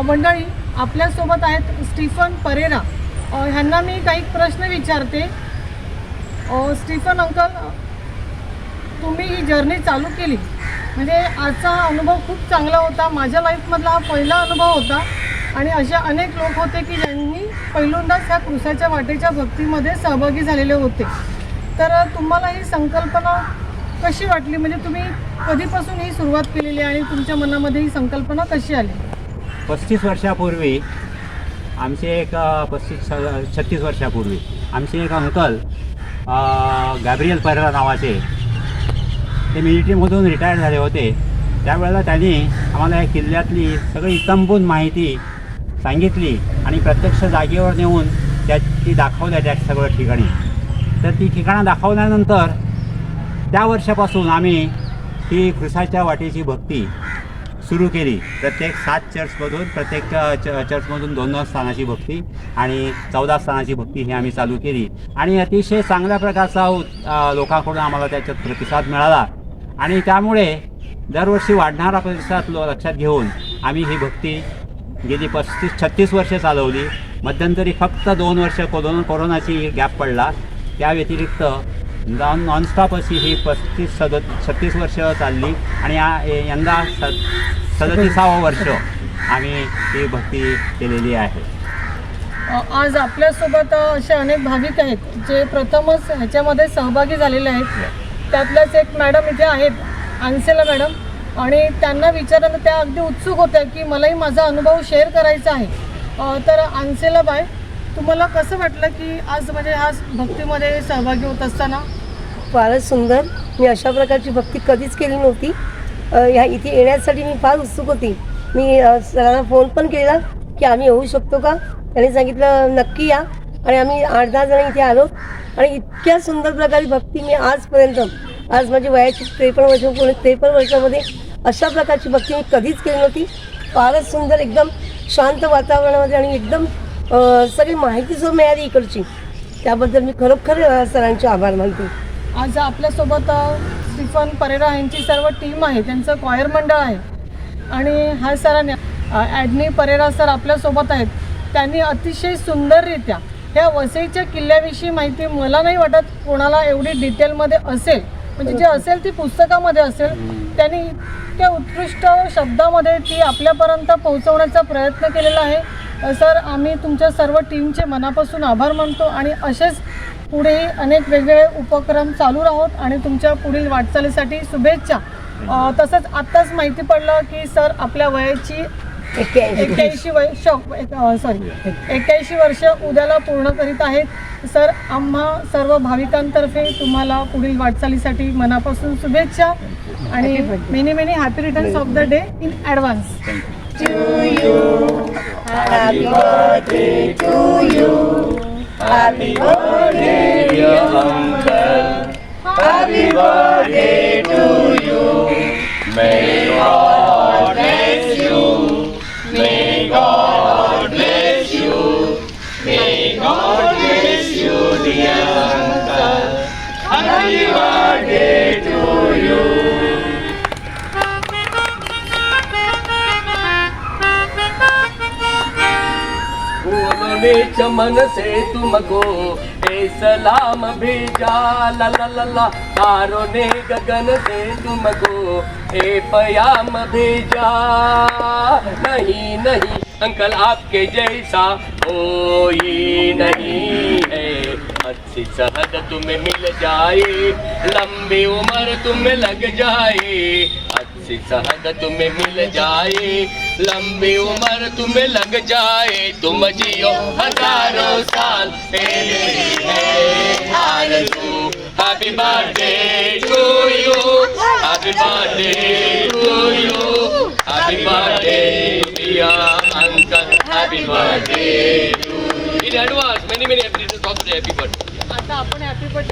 मंडळी आपल्यासोबत आहेत स्टीफन परेरा. ह्यांना मी काही प्रश्न विचारते. स्टीफन अंकल तुम्ही ही जर्नी चालू केली. म्हणजे आजचा हा अनुभव खूप चांगला होता. माझ्या लाईफमधला हा पहिला अनुभव होता. आणि असे अनेक लोक होते की ज्यांनी पहिल्यांदाच ह्या कृषाच्या वाटेच्या भक्तीमध्ये सहभागी झालेले होते. तर तुम्हाला ही संकल्पना कशी वाटली? म्हणजे तुम्ही कधीपासून ही सुरुवात केलेली आणि तुमच्या मनामध्ये ही संकल्पना कशी आली? पस्तीस वर्षापूर्वी आमचे एक पस्तीस छत्तीस वर्षापूर्वी आमचे एक अंकल गॅब्रियल परेरा नावाचे ते मिलिटरीमधून रिटायर झाले होते. त्यावेळेला त्यांनी आम्हाला या किल्ल्यातली सगळी इतंबून माहिती सांगितली आणि प्रत्यक्ष जागेवर नेऊन त्या ती दाखवल्या त्या सगळं ठिकाणी. तर ती ठिकाणं दाखवल्यानंतर त्या वर्षापासून आम्ही ही कृसाच्या वाटेची भक्ती सुरू केली. प्रत्येक सात चर्चमधून प्रत्येक च चर्चमधून दोन दोन स्थानाची भक्ती आणि चौदा स्थानाची भक्ती ही आम्ही चालू केली. आणि अतिशय चांगल्या प्रकारचा लोकांकडून आम्हाला त्याच्यात प्रतिसाद मिळाला. आणि त्यामुळे दरवर्षी वाढणारा प्रतिसाद लो लक्षात घेऊन आम्ही ही भक्ती गेली पस्तीस छत्तीस वर्षे चालवली. मध्यंतरी फक्त दोन वर्ष कोरोना कोरोनाची गॅप पडला. त्या व्यतिरिक्त नॉन नॉनस्टॉप अशी ही पस्तीस सद छत्तीस वर्ष चालली आणि या यंदा स सदतीसावं वर्ष आम्ही ही भक्ती केलेली आहे. आज आपल्यासोबत असे अनेक भाविक आहेत जे प्रथमच ह्याच्यामध्ये सहभागी झालेले आहेत. त्यातल्याच एक मॅडम इथे आहेत अन्सेला मॅडम. आणि त्यांना विचारायला त्या अगदी उत्सुक होत्या की मलाही माझा अनुभव शेअर करायचा आहे. तर अन्सेला बाय तुम्हाला कसं वाटलं की आज म्हणजे आज भक्तीमध्ये सहभागी होत असताना? फारच सुंदर. मी अशा प्रकारची भक्ती कधीच केली नव्हती. ह्या इथे येण्यासाठी मी फार उत्सुक होती. मी सरांना फोन पण केला की आम्ही येऊ शकतो का? त्यांनी सांगितलं नक्की या. आणि आम्ही आठ दहा जण इथे आलो. आणि इतक्या सुंदर प्रकारे भक्ती मी आजपर्यंत आज माझी वयाची त्रेपन्न वर्ष पूर्ण त्रेपन्न वर्षामध्ये अशा प्रकारची भक्ती मी कधीच केली नव्हती. फारच सुंदर एकदम शांत वातावरणामध्ये आणि एकदम सगळी माहिती जो मिळाली इकडची त्याबद्दल मी खरोखर सरांचे आभार मानते. आज आपल्यासोबत स्टीफन परेरा यांची सर्व टीम आहे त्यांचं क्वायर मंडळ आहे. आणि हा सरांनी ॲडनी परेरा सर आपल्यासोबत आहेत. त्यांनी अतिशय सुंदररित्या ह्या वसईच्या किल्ल्याविषयी माहिती मला नाही वाटत कोणाला एवढी डिटेलमध्ये असेल. म्हणजे जे असेल ती पुस्तकामध्ये असेल त्यांनी इतक्या उत्कृष्ट शब्दामध्ये ती आपल्यापर्यंत पोहोचवण्याचा प्रयत्न केलेला आहे. सर आम्ही तुमच्या सर्व टीमचे मनापासून आभार मानतो आणि असेच पुढेही अनेक वेगवेगळे उपक्रम चालू राहोत आणि तुमच्या पुढील वाटचालीसाठी शुभेच्छा. तसंच आत्ताच माहिती पडलं की सर आपल्या वयाची एक्क्याऐंशी वय सॉरी एक्क्याऐंशी वर्ष उद्याला पूर्ण करीत आहेत. सर आम्हा सर्व भाविकांतर्फे तुम्हाला पुढील वाटचालीसाठी मनापासून शुभेच्छा आणि many many happy returns of the day in advance Happy birthday to you. Happy birthday, dear uncle. Happy birthday to you. May God bless you. May God bless you. May God bless you, dear uncle. Happy birthday फूलों चमन से तुमको, ए सलाम भेजा। ला ला ला ला, तारों ने गगन से तुमको, ए पयाम भेजा। नहीं नहीं, अंकल आपके जैसा कोई नहीं है। अच्छी सहद तुम्हें मिल जाए, लंबी उम्र तुम्हें लग जाए अच्छी सहद तुम्हें मिल जाए लंबी उम्र तुम्हें लग जाए तुम जियो हजारों साल happy birthday to you happy birthday to you happy birthday dear uncle happy birthday to in advance many many happy returns of the happy birthday आता आपण हॅपी बर्थडे